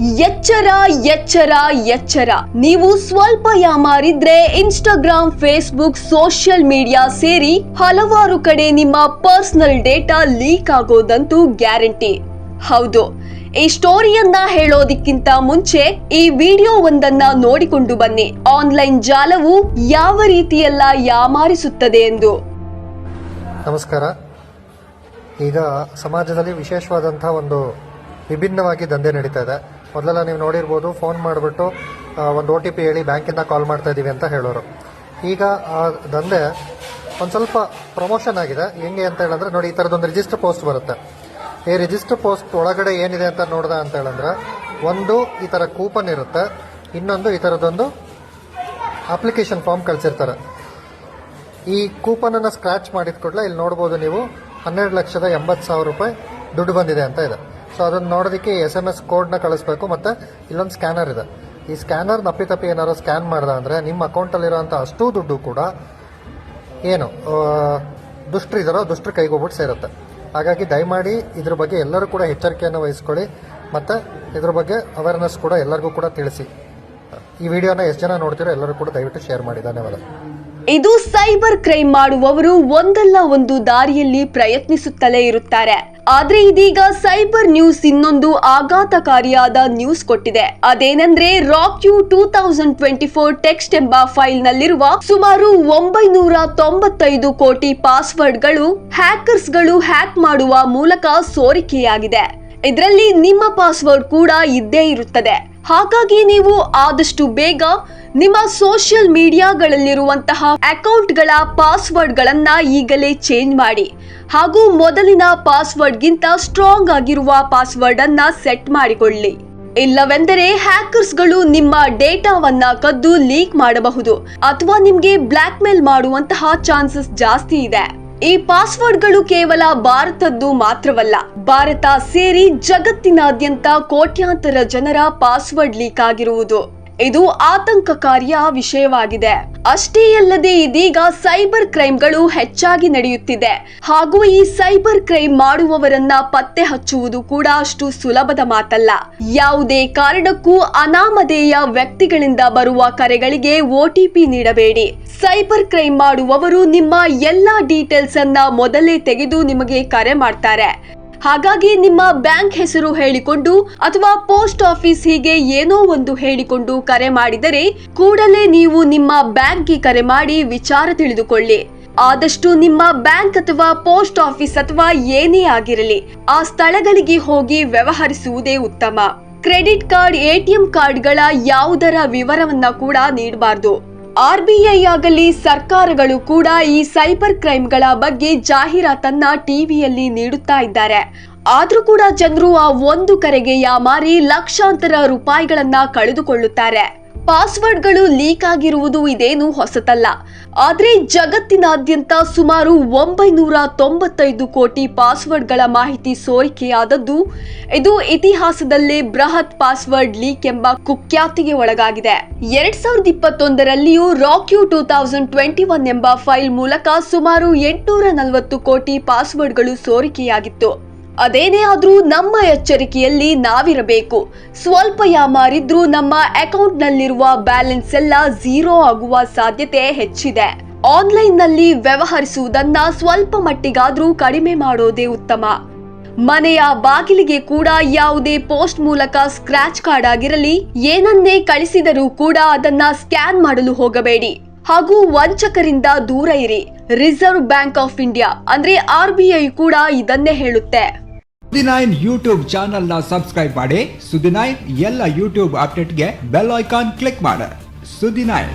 ಎಚ್ಚರ ಎಚ್ಚರ ಎಚ್ಚರ. ನೀವು ಸ್ವಲ್ಪ ಯಾಮಾರಿದ್ರೆ ಇನ್ಸ್ಟಾಗ್ರಾಮ್ ಫೇಸ್ಬುಕ್ ಸೋಷಿಯಲ್ ಮೀಡಿಯಾ ಸೇರಿ ಹಲವಾರು ಕಡೆ ನಿಮ್ಮ ಪರ್ಸನಲ್ ಡೇಟಾ ಲೀಕ್ ಆಗೋದಂತೂ ಗ್ಯಾರಂಟಿ ಹೌದು. ಈ ಸ್ಟೋರಿಯನ್ನ ಹೇಳೋದಕ್ಕಿಂತ ಮುಂಚೆ ಈ ವಿಡಿಯೋ ಒಂದನ್ನ ನೋಡಿಕೊಂಡು ಬನ್ನಿ. ಆನ್ಲೈನ್ ಜಾಲವು ಯಾವ ರೀತಿಯೆಲ್ಲ ಯಾಮಾರಿಸುತ್ತದೆ ಎಂದು. ನಮಸ್ಕಾರ. ಈಗ ಸಮಾಜದಲ್ಲಿ ವಿಶೇಷವಾದಂತಹ ಒಂದು ವಿಭಿನ್ನವಾಗಿ ದಂಧೆ ನಡೀತಾ ಇದೆ. ಮೊದಲೆಲ್ಲ ನೀವು ನೋಡಿರ್ಬೋದು ಫೋನ್ ಮಾಡಿಬಿಟ್ಟು ಒಂದು ಒ ಟಿ ಪಿ ಹೇಳಿ ಬ್ಯಾಂಕಿಂದ ಕಾಲ್ ಮಾಡ್ತಾ ಇದ್ದೀವಿ ಅಂತ ಹೇಳೋರು. ಈಗ, ಆ, ದಂಧೆ ಒಂದು ಸ್ವಲ್ಪ ಪ್ರಮೋಷನ್ ಆಗಿದೆ. ಹೆಂಗೆ ಅಂತ ಹೇಳಿದ್ರೆ, ನೋಡಿ, ಈ ಥರದೊಂದು ರಿಜಿಸ್ಟರ್ ಪೋಸ್ಟ್ ಬರುತ್ತೆ. ಈ ರಿಜಿಸ್ಟರ್ ಪೋಸ್ಟ್ ಒಳಗಡೆ ಏನಿದೆ ಅಂತ ನೋಡ್ದೆ ಅಂತ ಹೇಳಿದ್ರೆ, ಒಂದು ಈ ಥರ ಕೂಪನ್ ಇರುತ್ತೆ, ಇನ್ನೊಂದು ಈ ಥರದೊಂದು ಅಪ್ಲಿಕೇಶನ್ ಫಾರ್ಮ್ ಕಳಿಸಿರ್ತಾರೆ. ಈ ಕೂಪನನ್ನು ಸ್ಕ್ರಾಚ್ ಮಾಡಿದ ಕೂಡಲೇ ಇಲ್ಲಿ ನೋಡ್ಬೋದು ನೀವು, ಹನ್ನೆರಡು ಲಕ್ಷದ ಎಂಬತ್ತು ಸಾವಿರ ರೂಪಾಯಿ ದುಡ್ಡು ಬಂದಿದೆ ಅಂತ ಇದೆ. ಸೊ ಅದನ್ನ ನೋಡೋದಕ್ಕೆ ಎಸ್ ಎಂ ಎಸ್ ಕೋಡ್ನ ಕಳಿಸ್ಬೇಕು ಮತ್ತೆ ಇಲ್ಲೊಂದು ಸ್ಕ್ಯಾನರ್ ಇದೆ. ಈ ಸ್ಕ್ಯಾನರ್ ನಪ್ಪಿ ಏನಾದ್ರು ಸ್ಕ್ಯಾನ್ ಮಾಡ್ದ ಅಂದ್ರೆ ನಿಮ್ಮ ಅಕೌಂಟಲ್ಲಿರೋಂಥ ಅಷ್ಟು ದುಡ್ಡು ಕೂಡ ಏನು ದುಷ್ಟರು ದುಷ್ಟರ ಕೈಗೆ ಹೋಗ್ಬಿಟ್ಟು ಸೇರುತ್ತೆ. ಹಾಗಾಗಿ ದಯಮಾಡಿ ಇದ್ರ ಬಗ್ಗೆ ಎಲ್ಲರೂ ಕೂಡ ಎಚ್ಚರಿಕೆಯನ್ನು ವಹಿಸ್ಕೊಳ್ಳಿ ಮತ್ತೆ ಇದ್ರ ಬಗ್ಗೆ ಅವೇರ್ನೆಸ್ ಕೂಡ ಎಲ್ಲರಿಗೂ ಕೂಡ ತಿಳಿಸಿ. ಈ ವಿಡಿಯೋನ ಎಷ್ಟು ಜನ ನೋಡ್ತೀರೋ ಎಲ್ಲರೂ ಕೂಡ ದಯವಿಟ್ಟು ಶೇರ್ ಮಾಡಿ. ಧನ್ಯವಾದ. ಇದು ಸೈಬರ್ ಕ್ರೈಮ್ ಮಾಡುವವರು ಒಂದಲ್ಲ ಒಂದು ದಾರಿಯಲ್ಲಿ ಪ್ರಯತ್ನಿಸುತ್ತಲೇ ಇರುತ್ತಾರೆ. ಆದ್ರೆ ಇದೀಗ ಸೈಬರ್ ನ್ಯೂಸ್ ಇನ್ನೊಂದು ಆಘಾತಕಾರಿಯಾದ ನ್ಯೂಸ್ ಕೊಟ್ಟಿದೆ. ಅದೇನೆಂದ್ರೆ rock you two thousand twenty four text ಎಂಬ ಫೈಲ್ ನಲ್ಲಿರುವ ಸುಮಾರು ಒಂಬೈನೂರ ತೊಂಬತ್ತೈದು ಕೋಟಿ ಪಾಸ್ವರ್ಡ್ಗಳು ಗಳು ಹ್ಯಾಕ್ ಮಾಡುವ ಮೂಲಕ ಸೋರಿಕೆಯಾಗಿದೆ. ಇದರಲ್ಲಿ ನಿಮ್ಮ ಪಾಸ್ವರ್ಡ್ ಕೂಡ ಇದ್ದೇ ಇರುತ್ತದೆ. ಹಾಗಾಗಿ ನೀವು ಆದಷ್ಟು ಬೇಗ ನಿಮ್ಮ ಸೋಷಿಯಲ್ ಮೀಡಿಯಾಗಳಲ್ಲಿರುವಂತಹ ಅಕೌಂಟ್ಗಳ ಪಾಸ್ವರ್ಡ್ಗಳನ್ನ ಈಗಲೇ ಚೇಂಜ್ ಮಾಡಿ. ಹಾಗೂ ಮೊದಲಿನ ಪಾಸ್ವರ್ಡ್ಗಿಂತ ಸ್ಟ್ರಾಂಗ್ ಆಗಿರುವ ಪಾಸ್ವರ್ಡ್ ಅನ್ನ ಸೆಟ್ ಮಾಡಿಕೊಳ್ಳಿ. ಇಲ್ಲವೆಂದರೆ ಹ್ಯಾಕರ್ಸ್ಗಳು ನಿಮ್ಮ ಡೇಟಾವನ್ನ ಕದ್ದು ಲೀಕ್ ಮಾಡಬಹುದು ಅಥವಾ ನಿಮಗೆ ಬ್ಲ್ಯಾಕ್ ಮೇಲ್ ಮಾಡುವಂತಹ ಚಾನ್ಸಸ್ ಜಾಸ್ತಿ ಇದೆ. ಈ ಪಾಸ್ವರ್ಡ್ಗಳು ಕೇವಲ ಭಾರತದ್ದು ಮಾತ್ರವಲ್ಲ, ಭಾರತ ಸೇರಿ ಜಗತ್ತಿನಾದ್ಯಂತ ಕೋಟ್ಯಾಂತರ ಜನರ ಪಾಸ್ವರ್ಡ್ ಲೀಕ್ ಆಗಿರುವುದು. ಇದು ಆತಂಕಕಾರಿಯ ವಿಷಯವಾಗಿದೆ. ಅಷ್ಟೇ ಅಲ್ಲದೆ ಇದೀಗ ಸೈಬರ್ ಕ್ರೈಮ್ಗಳು ಹೆಚ್ಚಾಗಿ ನಡೆಯುತ್ತಿದೆ. ಹಾಗೂ ಈ ಸೈಬರ್ ಕ್ರೈಮ್ ಮಾಡುವವರನ್ನ ಪತ್ತೆ ಹಚ್ಚುವುದು ಕೂಡ ಅಷ್ಟು ಸುಲಭದ ಮಾತಲ್ಲ. ಯಾವುದೇ ಕಾರಣಕ್ಕೂ ಅನಾಮಧೇಯ ವ್ಯಕ್ತಿಗಳಿಂದ ಬರುವ ಕರೆಗಳಿಗೆ ಒಟಿಪಿ ನೀಡಬೇಡಿ. ಸೈಬರ್ ಕ್ರೈಮ್ ಮಾಡುವವರು ನಿಮ್ಮ ಎಲ್ಲಾ ಡೀಟೇಲ್ಸ್ ಅನ್ನ ಮೊದಲೇ ತೆಗೆದು ನಿಮಗೆ ಕರೆ ಮಾಡ್ತಾರೆ. ಹಾಗಾಗಿ ನಿಮ್ಮ ಬ್ಯಾಂಕ್ ಹೆಸರು ಹೇಳಿಕೊಂಡು ಅಥವಾ ಪೋಸ್ಟ್ ಆಫೀಸ್ ಹೀಗೆ ಏನೋ ಒಂದು ಹೇಳಿಕೊಂಡು ಕರೆ ಮಾಡಿದರೆ ಕೂಡಲೇ ನೀವು ನಿಮ್ಮ ಬ್ಯಾಂಕ್ಗೆ ಕರೆ ಮಾಡಿ ವಿಚಾರ ತಿಳಿದುಕೊಳ್ಳಿ. ಆದಷ್ಟು ನಿಮ್ಮ ಬ್ಯಾಂಕ್ ಅಥವಾ ಪೋಸ್ಟ್ ಆಫೀಸ್ ಅಥವಾ ಏನೇ ಆಗಿರಲಿ, ಆ ಸ್ಥಳಗಳಿಗೆ ಹೋಗಿ ವ್ಯವಹರಿಸುವುದೇ ಉತ್ತಮ. ಕ್ರೆಡಿಟ್ ಕಾರ್ಡ್ ಎಟಿಎಂ ಕಾರ್ಡ್ಗಳ ಯಾವುದರ ವಿವರವನ್ನ ಕೂಡ ನೀಡಬಾರ್ದು. ಆರ್ಬಿಐ ಆಗಲಿ ಸರ್ಕಾರಗಳು ಕೂಡ ಈ ಸೈಬರ್ ಕ್ರೈಮ್ಗಳ ಬಗ್ಗೆ ಜಾಹೀರಾತನ್ನ ಟಿವಿಯಲ್ಲಿ ನೀಡುತ್ತಾ ಇದ್ದಾರೆ. ಆದ್ರೂ ಕೂಡ ಜನರು ಆ ಒಂದು ಕರೆಗೆ ಯಾಮಾರಿ ಲಕ್ಷಾಂತರ ರೂಪಾಯಿಗಳನ್ನ ಕಳೆದುಕೊಳ್ಳುತ್ತಾರೆ. ಪಾಸ್ವರ್ಡ್ಗಳು ಲೀಕ್ ಆಗಿರುವುದು ಇದೇನು ಹೊಸತಲ್ಲ. ಆದರೆ ಜಗತ್ತಿನಾದ್ಯಂತ ಸುಮಾರು ಒಂಬೈನೂರ ತೊಂಬತ್ತೈದು ಕೋಟಿ ಪಾಸ್ವರ್ಡ್ಗಳ ಮಾಹಿತಿ ಸೋರಿಕೆಯಾದದ್ದು ಇದು ಇತಿಹಾಸದಲ್ಲೇ ಬೃಹತ್ ಪಾಸ್ವರ್ಡ್ ಲೀಕ್ ಎಂಬ ಕುಖ್ಯಾತಿಗೆ ಒಳಗಾಗಿದೆ. ಎರಡ್ ಸಾವಿರದ ಇಪ್ಪತ್ತೊಂದರಲ್ಲಿಯೂ RockYou two thousand twenty one ಎಂಬ ಫೈಲ್ ಮೂಲಕ ಸುಮಾರು ಎಂಟುನೂರ ನಲವತ್ತು ಕೋಟಿ ಪಾಸ್ವರ್ಡ್ಗಳು ಸೋರಿಕೆಯಾಗಿತ್ತು. ಅದೇನೇ ಆದ್ರೂ ನಮ್ಮ ಎಚ್ಚರಿಕೆಯಲ್ಲಿ ನಾವಿರಬೇಕು. ಸ್ವಲ್ಪ ಯಾಮಾರಿದ್ರೂ ನಮ್ಮ ಅಕೌಂಟ್ನಲ್ಲಿರುವ ಬ್ಯಾಲೆನ್ಸ್ ಎಲ್ಲ ಝೀರೋ ಆಗುವ ಸಾಧ್ಯತೆ ಹೆಚ್ಚಿದೆ. ಆನ್ಲೈನ್ನಲ್ಲಿ ವ್ಯವಹರಿಸುವುದನ್ನ ಸ್ವಲ್ಪ ಮಟ್ಟಿಗಾದ್ರೂ ಕಡಿಮೆ ಮಾಡೋದೇ ಉತ್ತಮ. ಮನೆಯ ಬಾಗಿಲಿಗೆ ಕೂಡ ಯಾವುದೇ ಪೋಸ್ಟ್ ಮೂಲಕ ಸ್ಕ್ರಾಚ್ ಕಾರ್ಡ್ ಆಗಿರಲಿ, ಏನನ್ನೇ ಕಳಿಸಿದರೂ ಕೂಡ ಅದನ್ನ ಸ್ಕ್ಯಾನ್ ಮಾಡಲು ಹೋಗಬೇಡಿ. ಹಾಗೂ ವಂಚಕರಿಂದ ದೂರ ಇರಿ. ರಿಸರ್ವ್ ಬ್ಯಾಂಕ್ ಆಫ್ ಇಂಡಿಯಾ, ಅಂದ್ರೆ ಆರ್ ಬಿ ಐ ಕೂಡ ಇದನ್ನೇ ಹೇಳುತ್ತೆ. ಸುದಿನೈನ್ ಯೂಟ್ಯೂಬ್ ಚಾನಲ್ನ ಸಬ್ಸ್ಕ್ರೈಬ್ ಮಾಡಿ ಸುದಿನೈನ್ ಎಲ್ಲ ಯೂಟ್ಯೂಬ್ ಅಪ್ಡೇಟ್ಗೆ ಬೆಲ್ ಐಕಾನ್ ಕ್ಲಿಕ್ ಮಾಡಿ. ಸುದಿನೈನ್